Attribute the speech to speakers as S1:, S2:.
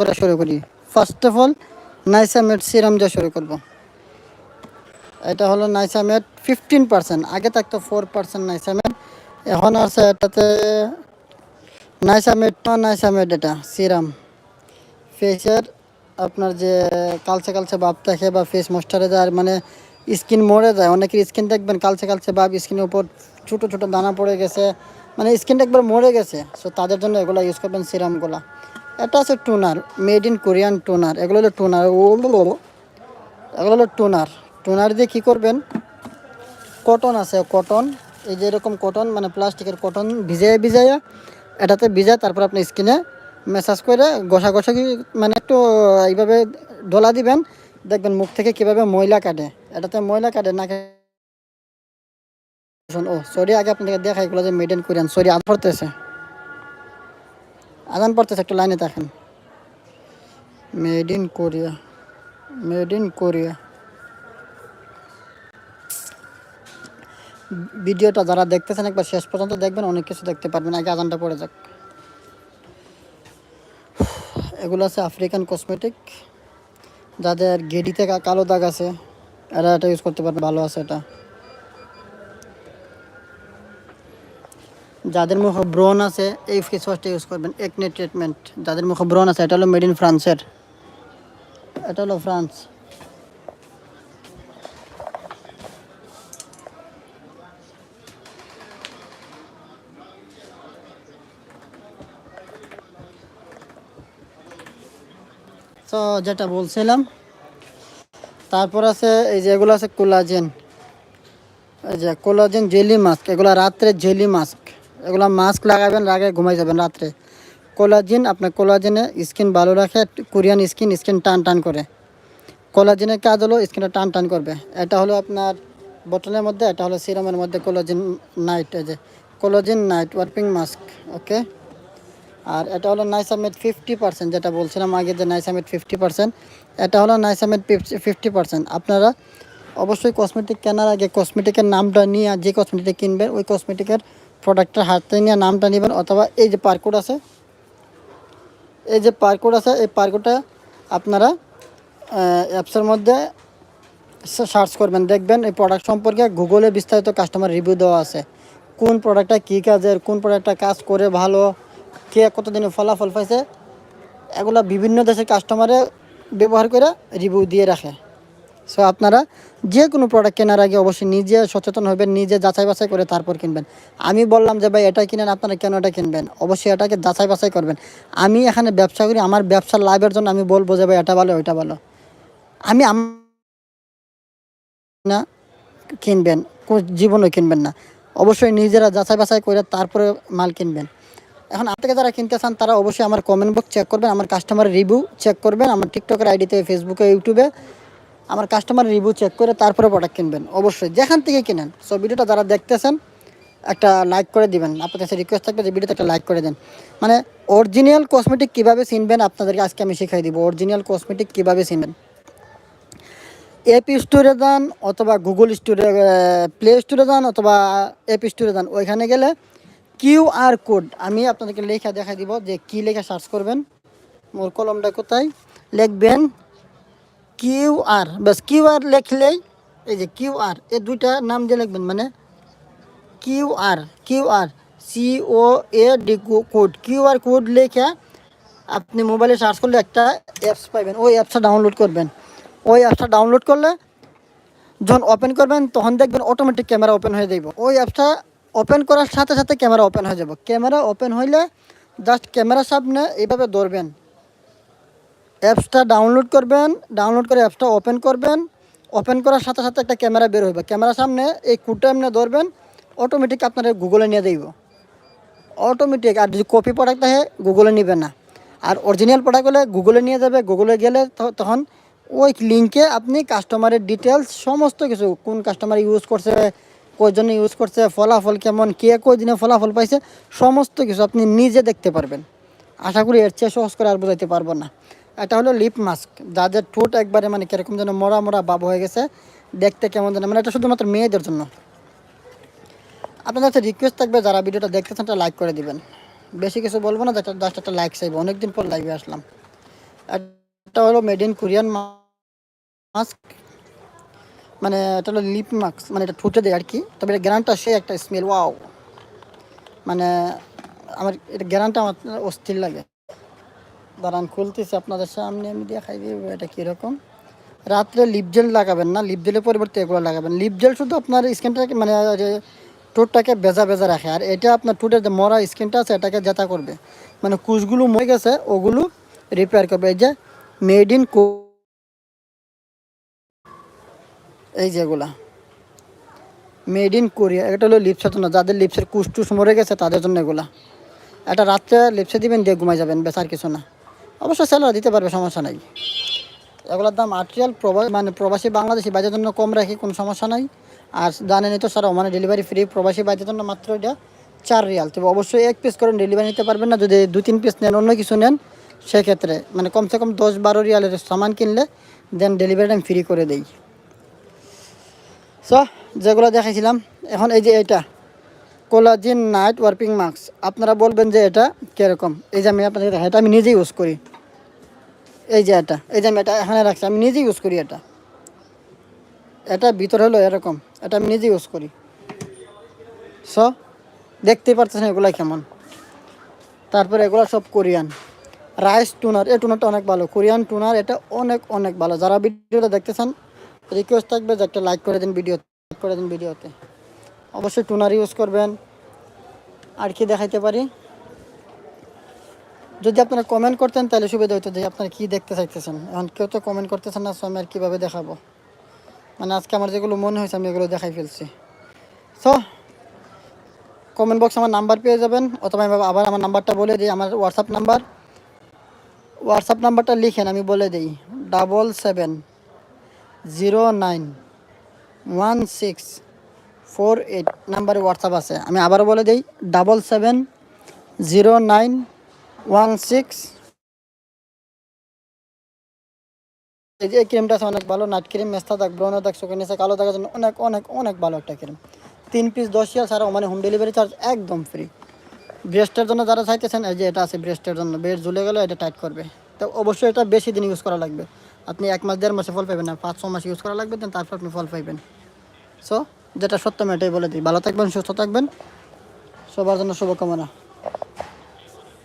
S1: করা শুরু করি। ফার্স্ট অফ অল নাইসামেট সিরাম দিয়ে শুরু করব। এটা হলো নাইসামেট ফিফটিন পার্সেন্ট আগে থাকতো ফোর পার্সেন্ট নাইসামেট এখন আছে এটাতে নাইসামেট নাইসামেট এটা, সিরাম। ফেসের আপনার যে কালচে কালচে ভাব থাকে বা ফেস ময়শ্চারাইজার মানে স্কিন মরে যায়। অনেকের স্কিন দেখবেন কালচে কালচে ভাব স্কিনের উপর ছোটো ছোটো দানা পড়ে গেছে। মানে স্কিনটা একবার মরে গেছে। সো তাদের জন্য এগুলো ইউজ করবেন সিরামগুলো। এটা আছে toner, made in Korean toner, এগুলো হলো টোনার এগুলো হলো টোনার। টোনার দিয়ে কী করবেন? কটন আছে, কটন, এই যে এরকম কটন মানে প্লাস্টিকের কটন ভিজাইয়া ভিজাইয়া, এটাতে ভিজায় তারপর আপনি স্কিনে ম্যাসাজ করে ঘষা ঘষা মানে একটু এইভাবে ডলা দিবেন, দেখবেন মুখ থেকে কীভাবে ময়লা কাটে। এটাতে ময়লা কাটে, নাকে ও সরি আগে আপনাকে দেখা এগুলো যে মেড ইন কোরিয়ান সরি আদান পড়তেছে। আদান পড়তেছে, একটু লাইনে দেখেন। Made in Korea, made in Korea. ভিডিওটা যারা দেখতেছেন, একবার শেষ পর্যন্ত দেখবেন, অনেক কিছু দেখতে পারবেন। আগে আজানটা পড়ে যাক। এগুলো আছে আফ্রিকান কসমেটিক। যাদের গেডিতে কালো দাগ আছে, এরা এটা ইউজ করতে পারবে, ভালো আছে এটা। যাদের মুখে ব্রন আছে, এই ফেস ওয়াশটা ইউজ করবেন। একনে ট্রিটমেন্ট যাদের মুখে ব্রন আছে, এটা হলো মেড ইন ফ্রান্সের এটা হলো ফ্রান্স তো যেটা বলছিলাম, তারপর আছে এই যে এগুলো আছে কোলাজেন এই যে কোলাজেন জেলি মাস্ক এগুলো রাত্রে জেলি মাস্ক এগুলো মাস্ক লাগাবেন লাগে ঘুমাই যাবেন রাত্রে। কোলাজিন আপনার কোলাজিনে স্কিন ভালো রাখে কোরিয়ান স্কিন স্কিন টান টান করে। কোলাজেনের কাজ হলো স্কিনটা টান টান করবে। এটা হলো আপনার বোতলের মধ্যে, এটা হলো সিরামের মধ্যে কোলাজেন নাইট এই যে collagen night warping mask okay আর এটা হলো নাইসামেট ফিফটি পার্সেন্ট যেটা বলছিলাম আগে যে নাইসামেট ফিফটি পার্সেন্ট এটা হলো নাইসামেট ফিফটি পার্সেন্ট আপনারা অবশ্যই কসমেটিক কেনার আগে কসমেটিকের নামটা নিয়ে যে কসমেটিক কিনবেন ওই কসমেটিকের প্রোডাক্টটা হাতে নিয়ে নামটা নেবেন অথবা এই যে পারকোড আছে, এই যে পারকোড আছে, এই পারকোডটা আপনারা অ্যাপসের মধ্যে সার্চ করবেন। দেখবেন এই প্রোডাক্ট সম্পর্কে গুগলে বিস্তারিত কাস্টমার রিভিউ দেওয়া আছে। কোন প্রোডাক্টটা কী কাজের, কোন প্রোডাক্টটা কাজ করে ভালো, কে কতদিনে ফলাফল পাইছে, এগুলো বিভিন্ন দেশের কাস্টমারে ব্যবহার করে রিভিউ দিয়ে রাখে। সো আপনারা যে কোনো প্রোডাক্ট কেনার আগে অবশ্যই নিজে সচেতন হবেন, নিজে যাচাই বাছাই করে তারপর কিনবেন। আমি বললাম যে, ভাই, এটা কিনেন, আপনারা কেন এটা কিনবেন? অবশ্যই এটাকে যাচাই বাছাই করবেন। আমি এখানে ব্যবসা করি, আমার ব্যবসার লাভের জন্য আমি বলব যে, ভাই, এটা ভালো, ওইটা ভালো। আমি না, কিনবেন জীবনও কিনবেন না। অবশ্যই নিজেরা যাচাই বাছাই করে তারপরে মাল কিনবেন। এখন আপনাকে যারা কিনতে চান, তারা অবশ্যই আমার কমেন্ট বক্স চেক করবেন, আমার কাস্টমারের রিভিউ চেক করবেন, আমার টিকটকের আইডিতে ফেসবুকে ইউটিউবে আমার কাস্টমার রিভিউ চেক করে তারপরে প্রোডাক্ট কিনবেন। অবশ্যই যেখান থেকে কিনেন সো ভিডিওটা যারা দেখতেছেন, একটা লাইক করে দিবেন। আপনাদের কাছে রিকোয়েস্ট থাকবে যে ভিডিওতে একটা লাইক করে দেন। মানে অরিজিনাল কসমেটিক কীভাবে চিনবেন আপনাদেরকে আজকে আমি শিখাই দিব। অরিজিনাল কসমেটিক কীভাবে চিনবেন? অ্যাপ স্টোরে যান অথবা গুগল স্টোরে প্লে স্টোরে যান অথবা অ্যাপ স্টোরে যান। ওইখানে গেলে কিউ আর কোড আমি আপনাদেরকে লেখা দেখা দিব যে কি লেখা সার্চ করবেন। মোর কলমটা কোথায়? লিখবেন কিউ আর, বাস কিউ আর লিখলেই এই যে কিউ আর এই দুইটা নাম দিয়ে লিখবেন মানে Q R Q R C O A D code Q R code লেখা আপনি মোবাইলে সার্চ করলে একটা অ্যাপস পাবেন ওই অ্যাপসটা ডাউনলোড করবেন। ওই অ্যাপসটা ডাউনলোড করলে যখন ওপেন করবেন, তখন দেখবেন অটোমেটিক ক্যামেরা ওপেন হয়ে যাইব। ওই অ্যাপসটা ওপেন করার সাথে সাথে ক্যামেরা ওপেন হয়ে যাব ক্যামেরা ওপেন হইলে জাস্ট ক্যামেরার সামনে এইভাবে ধরবেন। অ্যাপসটা ডাউনলোড করবেন, ডাউনলোড করে অ্যাপসটা ওপেন করবেন। ওপেন করার সাথে সাথে একটা ক্যামেরা বের হবে ক্যামেরার সামনে এই কুটটা এমনি ধরবেন অটোমেটিক আপনার গুগলে নিয়ে দেব অটোমেটিক আর যদি কপি প্রোডাক্ট থাকে গুগলে নেবেন না। আর অরিজিনাল প্রোডাক্ট হলে গুগলে নিয়ে যাবে। গুগলে গেলে তখন ওই লিঙ্কে আপনি কাস্টমারের ডিটেলস সমস্ত কিছু, কোন কাস্টমার ইউজ করছে কয়জন ইউজ করছে, ফলাফল কেমন, কে কই দিনে ফলাফল পাইছে, সমস্ত কিছু আপনি নিজে দেখতে পারবেন। আশা করি এর চেয়ে সহজ করে আর বোঝাইতে পারব না। এটা হলো লিপ মাস্ক যাদের ঠোঁট একবারে মানে কীরকম যেন মরা মরা বাব হয়ে গেছে, দেখতে কেমন যেন মানে এটা শুধুমাত্র মেয়েদের জন্য। আপনাদের কাছে রিকোয়েস্ট থাকবে, যারা ভিডিওটা দেখতেছেন, একটা লাইক করে দিবেন। বেশি কিছু বলব না, জাস্ট একটা লাইক চাইব। অনেকদিন পর লাইভে আসলাম। একটা হলো মেড ইন কোরিয়ান মাস্ক মানে এটা হলো লিপ মাস্ক মানে এটা ঠুটে দেয় আর কি তবে এটা গ্যারান্টটা সে একটা স্মেল ওয়াও মানে আমার এটা গ্যারান্টটা আমার অস্থির লাগে। দাঁড়ান, খুলতেছি আপনাদের সামনে, আমি দেখাই দিব এটা কীরকম। রাত্রে লিপ জেল লাগাবেন না লিপ জেলের পরিবর্তে এগুলো লাগাবেন। লিপ জেল শুধু আপনার স্কিনটাকে মানে যে ঠোঁটটাকে বেজা বেজা রাখে, আর এটা আপনার ঠোঁটের যে মরা স্কিনটা আছে, এটাকে জেতা করবে মানে কুচগুলো মরে গেছে, ওগুলো রিপেয়ার করবে। এই যে মেড ইন কো এই যেগুলা মেড ইন কোরিয়া এটা হলো লিপসের জন্য যাদের লিপসের কুচ টুস মরে গেছে, তাদের জন্য এগুলা। এটা রাত্রে লিপসে দিবেন, দিয়ে ঘুমাই যাবেন বেশ আর কিছু না। অবশ্যই স্যালারি দিতে পারবে, সমস্যা নাই। এগুলোর দাম আটরিয়াল প্রবাসী মানে প্রবাসী বাংলাদেশি বাজার জন্য কম রাখি, কোনো সমস্যা নাই। আর জানেনই তো স্যার মানে ডেলিভারি ফ্রি প্রবাসী বাজার জন্য মাত্র এটা চার রিয়াল। তবে অবশ্যই এক পিস করে ডেলিভারি নিতে পারবেন না, যদি দু, তিন পিস নেন, অন্য কিছু নেন, সেক্ষেত্রে মানে কমসে কম দশ, বারো রিয়ালের সামান কিনলে দেন ডেলিভারিটা আমি ফ্রি করে দেই। সো যেগুলো দেখাইছিলাম, এখন এই যে এটা কোলাজিন নাইট ওয়ার্পিং মাস্ক আপনারা বলবেন যে এটা কীরকম? এই যে আমি আপনাদের এটা আমি নিজেই ইউজ করি। এই যে এটা, এই যে আমি এটা এখানে রাখছি, আমি নিজেই ইউজ করি এটা। এটা ভিতর হলো এরকম, এটা আমি নিজে ইউজ করি। সো দেখতেই পারতেছেন এগুলো কেমন। তারপরে এগুলো সব কোরিয়ান। রাইস টুনার, এই টুনারটা অনেক ভালো। কোরিয়ান টুনার এটা অনেক অনেক ভালো। যারা ভিডিওটা দেখতেছেন রিকোয়েস্ট থাকবে যে একটা লাইক করে দিন ভিডিও করে দিন ভিডিওতে অবশ্যই টুনার ইউজ করবেন। আর কি দেখাইতে পারি? যদি আপনারা কমেন্ট করতেন, তাহলে সুবিধা হতো যে আপনারা কী দেখতে চাইতেছেন। এখন কেউ তো কমেন্ট করতেছেন না সো আমি আর কীভাবে দেখাবো? মানে আজকে আমার যেগুলো মনে হয়েছে, আমি এগুলো দেখাই ফেলছি। সো কমেন্ট বক্সে আমার নাম্বার পেয়ে যাবেন, অথবা আমি আবার আমার নাম্বারটা বলে দিই, আমার হোয়াটসঅ্যাপ নাম্বার হোয়াটসঅ্যাপ নাম্বারটা লিখেন, আমি বলে দিই। Double seven zero nine one six four eight নাম্বারে হোয়াটসঅ্যাপ আছে। আমি আবারও বলে দিই double seven zero nine one six. এই যে এই ক্রিমটা আছে অনেক ভালো, নাইট ক্রিম, মেস্তা দাগ ব্রণ দাগ, চোখের নিচে কালো দাগের জন্য অনেক অনেক অনেক ভালো একটা ক্রিম। তিন পিস দশ ইয়ার ছাড়াও মানে হোম ডেলিভারি চার্জ একদম ফ্রি ব্রেস্টের জন্য যারা চাইতেছেন, এই যে এটা আছে ব্রেস্টের জন্য ব্রেস্ট ঝুলে গেলে এটা টাইট করবে। তো অবশ্যই এটা বেশি দিন ইউজ করা লাগবে। আপনি এক মাস, দেড় মাসে ফল পাবেন না, পাঁচ ছ মাস ইউজ করা লাগবে, দেন তারপর আপনি ফল পাইবেন। সো যেটা সত্য আমি এটাই বলে দিই। ভালো থাকবেন, সুস্থ থাকবেন। সবার জন্য শুভকামনা।